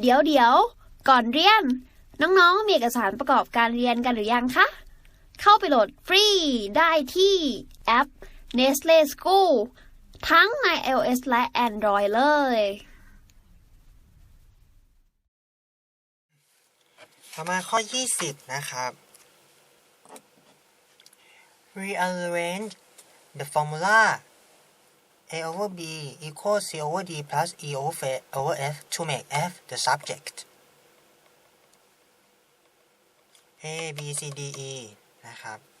เดี๋ยวเดี๋ยว ก่อนเรียน น้องๆ มีเอกสารประกอบการเรียนกันหรือยังคะ เข้าไปโหลดฟรีได้ที่แอป Nestle School ทั้งใน iOS และ Android เลย ต่อมาข้อ 20 นะครับ rearrange the formula a over b equals c over d plus e over f, over f to make f the subject a b c d e นะครับ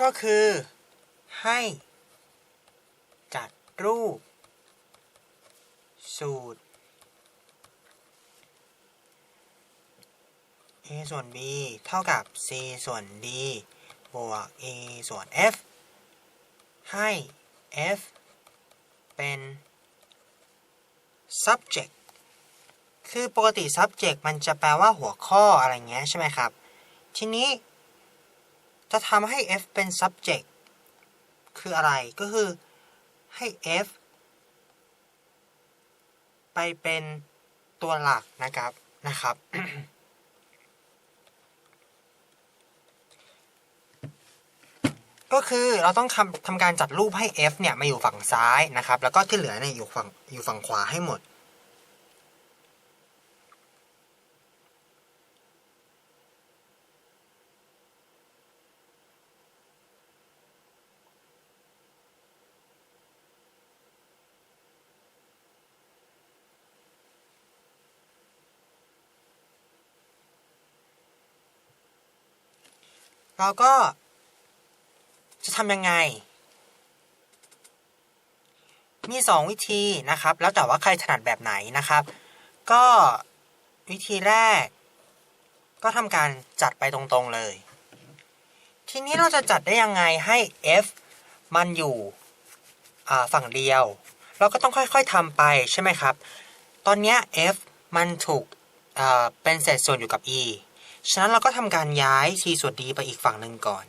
ก็คือ ให้ จัดรูป สูตร a ส่วน b เท่ากับ c ส่วน d บวก e ส่วน f ให้ f เป็น subject คือปกติ subject มันจะแปลว่าหัวข้ออะไรเงี้ยใช่ไหมครับ ทีนี้ จะทำให้ f เป็น subject คืออะไรก็คือให้ f ไปเป็นตัวหลักนะครับนะครับ ก็คือเราต้องทำทำการจัดรูปให้ f เนี่ยมาอยู่ฝั่งซ้ายนะครับ แล้วก็ที่เหลือเนี่ยอยู่ฝั่งอยู่ฝั่งขวาให้หมด เราก็จะทำยังไง มี 2 วิธีนะครับ แล้วแต่ว่าใครถนัดแบบไหนนะครับ ก็วิธีแรก ก็ทำการจัดไปตรงๆเลย ทีนี้เราจะจัดได้ยังไงให้ f มันอยู่ฝั่งเดียว เราก็ต้องค่อยๆทำไปใช่ไหมครับ ตอนนี้ f มันถูกเป็นเศษส่วนอยู่กับ e ฉะนั้นเราก็ทำการย้าย c ส่วน d ไปอีกฝั่งหนึ่งก่อน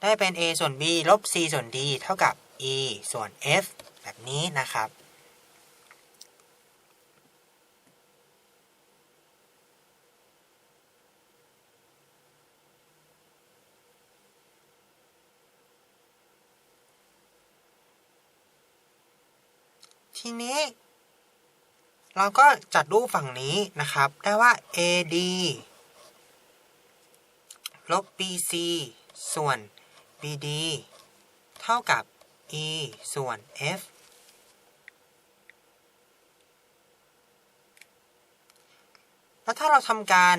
ได้เป็น a ส่วน b ลบ c ส่วน d เท่ากับ e ส่วน f แบบนี้นะครับ ทีนี้ เราก็จัดรูปฝั่งนี้นะครับ ได้ว่า AD ลบ BC ส่วน BD เท่ากับ E ส่วน F แล้วถ้าเราทำการ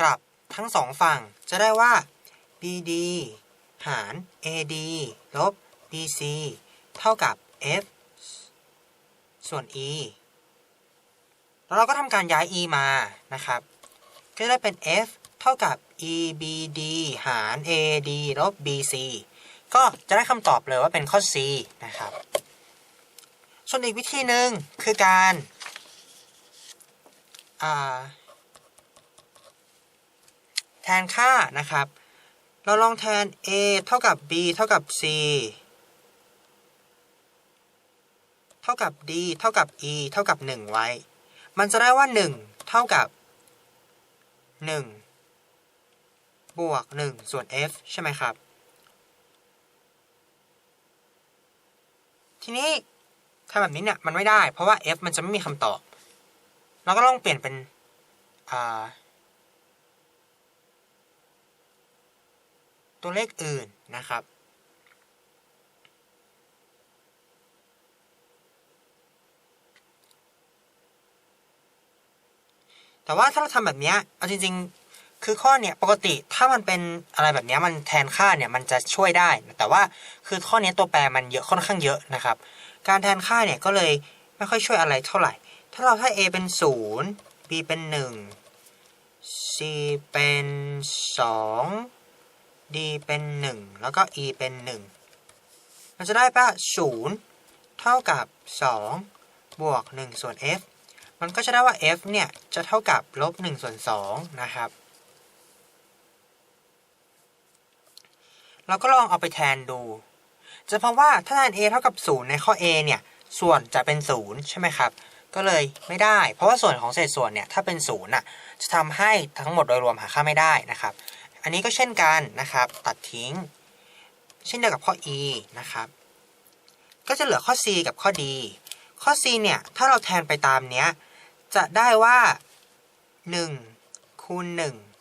กลับทั้งสองฝั่งจะได้ว่า BD หาร AD ลบ BC เท่ากับ F ส่วน e แล้วเราก็ทำการย้าย e มานะครับ ก็จะได้เป็น f เท่ากับ ebd หาร ad ลบ bc ก็จะได้คำตอบเลยว่าเป็นข้อ c นะครับ ส่วนอีกวิธีหนึ่งคือการาแทนค่านะครับ เราลองแทน a เท่ากับ b เท่ากับ c เท่ากับ d เท่ากับ e เท่ากับ 1 ไว้ มันจะได้ว่า 1 เท่ากับ 1 บวก 1 ส่วน f ใช่ไหมครับ ทีนี้ทำแบบนี้เนี่ย มันไม่ได้ เพราะว่า f มันจะไม่มีคำตอบ เราก็ต้องเปลี่ยนเป็นตัวเลขอื่นนะครับ แต่ว่าถ้าเราทำแบบเนี้ยเอาจริง ๆ คือข้อเนี่ยปกติถ้ามันเป็นอะไรแบบนี้มันแทนค่าเนี่ยมันจะช่วยได้ แต่ว่าคือข้อนี้ตัวแปรมันเยอะค่อนข้างเยอะนะครับ การแทนค่าเนี่ยก็เลยไม่ค่อยช่วยอะไรเท่าไหร่ ถ้าเราถ้า a เป็นศูนย์ b เป็นหนึ่ง c เป็นสอง d d เป็น 1 แล้วก็ e เป็น 1 มันจะได้ป่ะ0เท่ากับ 2 บวก 1 ส่วน f มันก็จะได้ว่า f เนี่ย จะเท่ากับลบ1ส่วน2นะครับ เราก็ลองเอาไปแทนดู จะพบว่าถ้าแทน a เท่ากับ 0 ในข้อ a เนี่ย ส่วนจะเป็น 0 ใช่ไหมครับ ก็เลยไม่ได้ เพราะว่าส่วนของเศษส่วนเนี่ย ถ้าเป็น0น่ะ จะทำให้ทั้งหมดโดยรวมหาค่าไม่ได้นะครับ อันนี้ก็เช่นกันนะครับ ตัดทิ้ง เช่นเดียวกับข้อ e นะครับ ก็จะเหลือข้อ c กับข้อ d ข้อ c เนี่ย ถ้าเราแทนไปตามเนี้ย จะได้ว่า 1 คูณ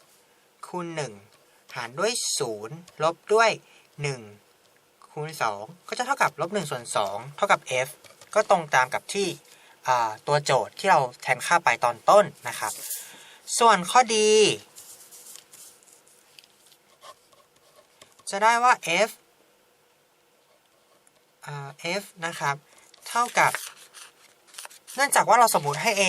1 คูณ 1 หารด้วย 0 ลบด้วย 1 คูณ 2 ก็จะเท่ากับลบ1ส่วน 2 เท่ากับ f ก็ตรงตามกับที่ตัวโจทย์ที่เราแทนค่าไปตอนต้นนะครับ ส่วนข้อ d จะได้ว่า f f นะครับ เท่ากับ เนื่องจากว่าเราสมมุติให้ a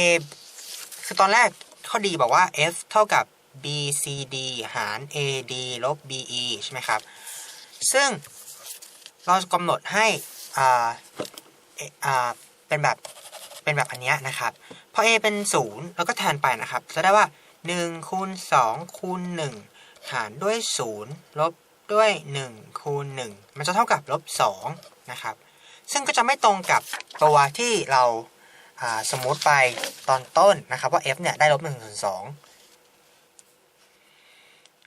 คือตอนแรกข้อดีบอกว่า f เท่ากับ bcd หาร ad ลบ be ใช่ไหมครับ ซึ่งเรากำหนดให้อ่าเอ่าเป็นแบบเป็นแบบอันนี้นะครับ พอ a เป็น 0 แล้วก็แทนไปนะครับ จะได้ว่า 1คูณ2คูณ1 หารด้วย 0 ลบด้วย 1คูณ1มันจะเท่ากับลบ2นะครับ ซึ่งก็จะไม่ตรงกับตัวที่เรา สมมติไปตอนต้นนะครับว่า f เนี่ยได้ลบ1ส่วน2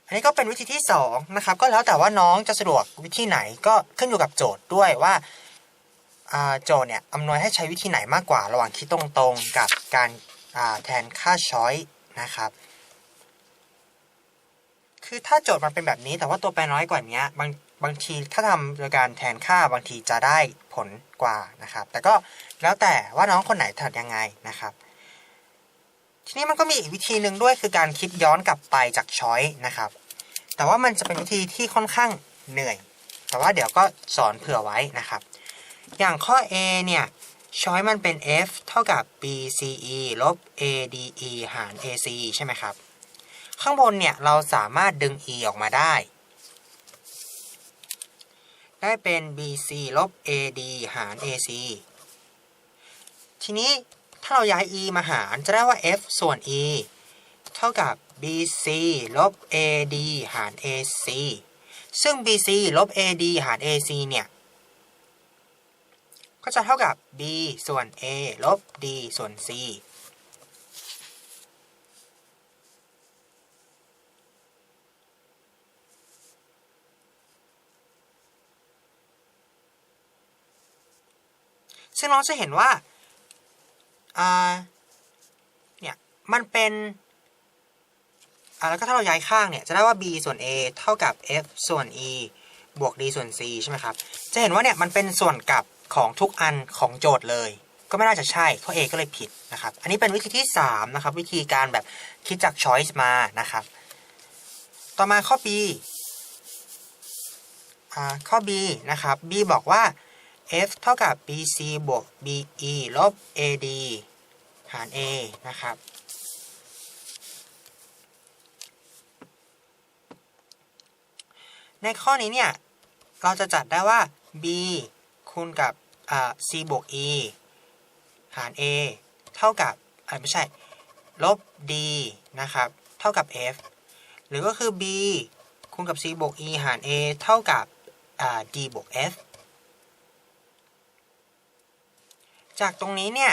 อันนี้ก็เป็นวิธีที่2นะครับก็แล้วแต่ว่าน้องจะสะดวกวิธีไหนก็ขึ้นอยู่กับโจทย์ด้วยว่าโจทย์เนี่ยอำนวยให้ใช้วิธีไหนมากกว่า ระหว่างคิดตรงๆกับการาแทนค่าช้อยนะครับคือถ้าโจทย์มันเป็นแบบนี้แต่ว่าตัวแปรน้อยกว่านี้บาง บางทีถ้าทำโดยการแทนค่าบางทีจะได้ผลกว่านะครับ แต่ก็แล้วแต่ว่าน้องคนไหนถนัดยังไงนะครับ ทีนี้มันก็มีอีกวิธีหนึ่งด้วยคือการคิดย้อนกลับไปจากช้อยนะครับ แต่ว่ามันจะเป็นวิธีที่ค่อนข้างเหนื่อย แต่ว่าเดี๋ยวก็สอนเผื่อไว้นะครับ อย่างข้อ A เนี่ยช้อยมันเป็น f เท่ากับ bce ลบ ade หาร ac ใช่ไหมครับ ข้างบนเนี่ยเราสามารถดึง e ออกมาได้ ได้เป็น bc ลบ ad หาร ac ทีนี้ถ้าเราย้าย e มาหารจะได้ว่า f ส่วน e เท่ากับ bc ลบ ad หาร ac ซึ่ง bc ลบ ad หาร ac เนี่ย ก็จะเท่ากับ b ส่วน a ลบ d ส่วน c ซึ่งน้องจะเห็นว่าเนี่ย มันเป็นแล้วก็ถ้าเราย้ายข้างเนี่ย จะได้ว่า b ส่วน a เท่ากับ f ส่วน e บวก d ส่วน c ใช่ไหมครับ จะเห็นว่าเนี่ยมันเป็นส่วนกลับของทุกอันของโจทย์เลย ก็ไม่น่าจะใช่ข้อ A ก็เลยผิดนะครับ อันนี้เป็นวิธีที่ 3 นะครับ วิธีการแบบคิดจาก choice มานะครับ ต่อมาข้อ B อข้อ B นะครับ B บอกว่า f เท่ากับ bc บวก be ลบ ad หาร a นะครับ ในข้อนี้เนี่ย เราจะจัดได้ว่า b คูณกับอ่า c บวก e หาร a เท่ากับอ่าไม่ใช่ ลบ d นะครับ เท่ากับ f หรือก็คือ b คูณกับ c บวก e หาร a เท่ากับอ่า d บวก f จากตรงนี้เนี่ย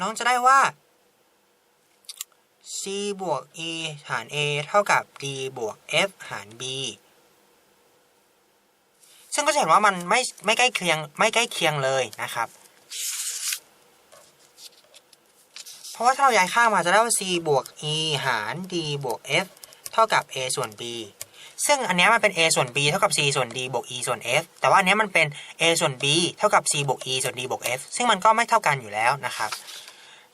น้องจะได้ว่า c บวก e หาร a เท่ากับ d บวก f หาร b ซึ่งก็จะเห็นว่ามันไม่ไม่ใกล้เคียงไม่ใกล้เคียงเลยนะครับ เพราะว่าถ้าเราย้ายข้างมาจะได้ว่า c บวก e หาร d บวก f เท่ากับ a ส่วน b ซึ่งอันนี้มันเป็น a ส่วน b เท่ากับ c ส่วน d บวก e ส่วน f แต่ว่าอันนี้มันเป็น a ส่วน b เท่ากับ c บวก e ส่วน d บวก f ซึ่งมันก็ไม่เท่ากันอยู่แล้วนะครับ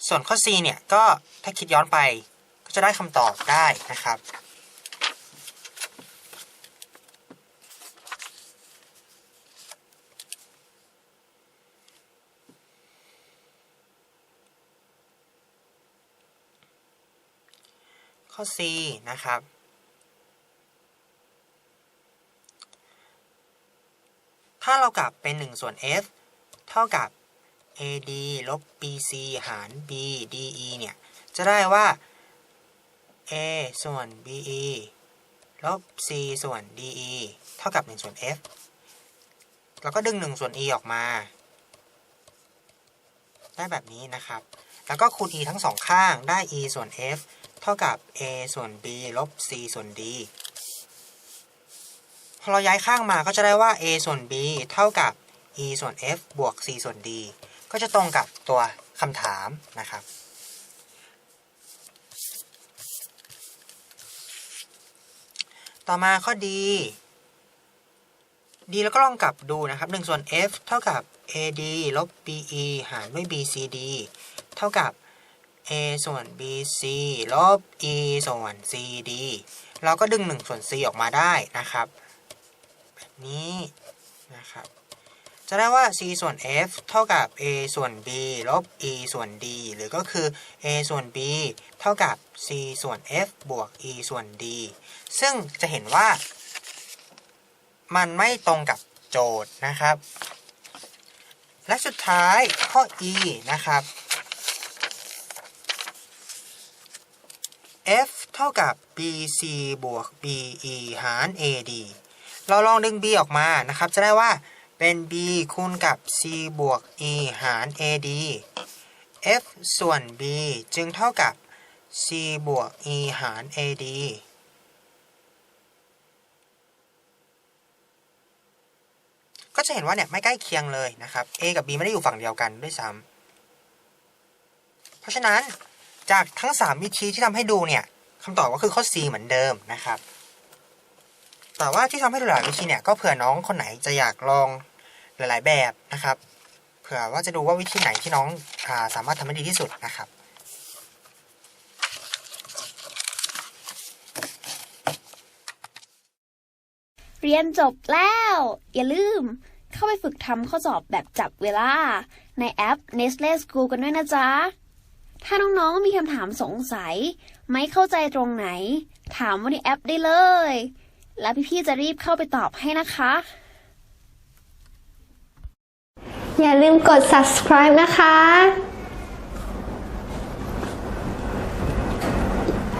ส่วนข้อ c เนี่ยก็ถ้าคิดย้อนไปก็จะได้คำตอบได้นะครับข้อ C นะครับ ถ้าเรากลับเป็น 1 ส่วน f เท่ากับ ad ลบ bc หาร b de เนี่ย จะได้ว่า a ส่วน be ลบ c ส่วน de เท่ากับ 1 ส่วน f แล้วก็ดึง 1 ส่วน e ออกมา ได้แบบนี้นะครับ แล้วก็คูณ e ทั้งสองข้างได้ e ส่วน f เท่ากับ a ส่วน b ลบ c ส่วน d พอเราย้ายข้างมาก็จะได้ว่า a ส่วน b เท่ากับ e ส่วน f บวก c ส่วน d ก็จะตรงกับตัวคำถามนะครับ ต่อมาข้อ d d แล้วก็ลองกลับดูนะครับ1ส่วน f เท่ากับ ad ลบ be หารด้วย bcd เท่ากับ a ส่วน bc ลบ e ส่วน cd เราก็ดึง 1 ส่วน c ออกมาได้นะครับแบบ นี้นะครับจะได้ว่า c ส่วน f เท่ากับ a ส่วน b ลบ e ส่วน d หรือก็คือ a ส่วน b เท่ากับ c ส่วน f บวก e ส่วน d ซึ่งจะเห็นว่า มันไม่ตรงกับโจทย์นะครับ และสุดท้ายข้อ e นะครับ f เท่ากับ bc บวก be หาร ad เราลองดึง b ออกมานะครับ จะได้ว่าเป็น b คูณกับ c บวก e หาร ad f ส่วน b จึงเท่ากับ c บวก e หาร ad ก็จะเห็นว่าเนี่ยไม่ใกล้เคียงเลยนะครับ a กับ b ไม่ได้อยู่ฝั่งเดียวกันด้วยซ้ำเพราะฉะนั้นจากทั้ง 3 วิธีที่ทำให้ดูเนี่ยคำตอบก็คือข้อ C เหมือนเดิมนะครับ แต่ว่าที่ทำให้ดูหลายวิธีเนี่ยก็เผื่อน้องคนไหนจะอยากลองหลาย ๆ แบบนะครับ เผื่อว่าจะดูว่าวิธีไหนที่น้องอาสามารถทำได้ดีที่สุดนะครับเรียนจบแล้ว อย่าลืม เข้าไปฝึกทำข้อสอบแบบจับเวลา ในแอป Nestle School กันด้วยนะจ๊ะ ถ้าน้องๆมีคำถามสงสัย ไม่เข้าใจตรงไหน ถามว่าในแอปได้เลย แล้วพี่ๆจะรีบเข้าไปตอบให้นะคะ อย่าลืมกด subscribe นะคะ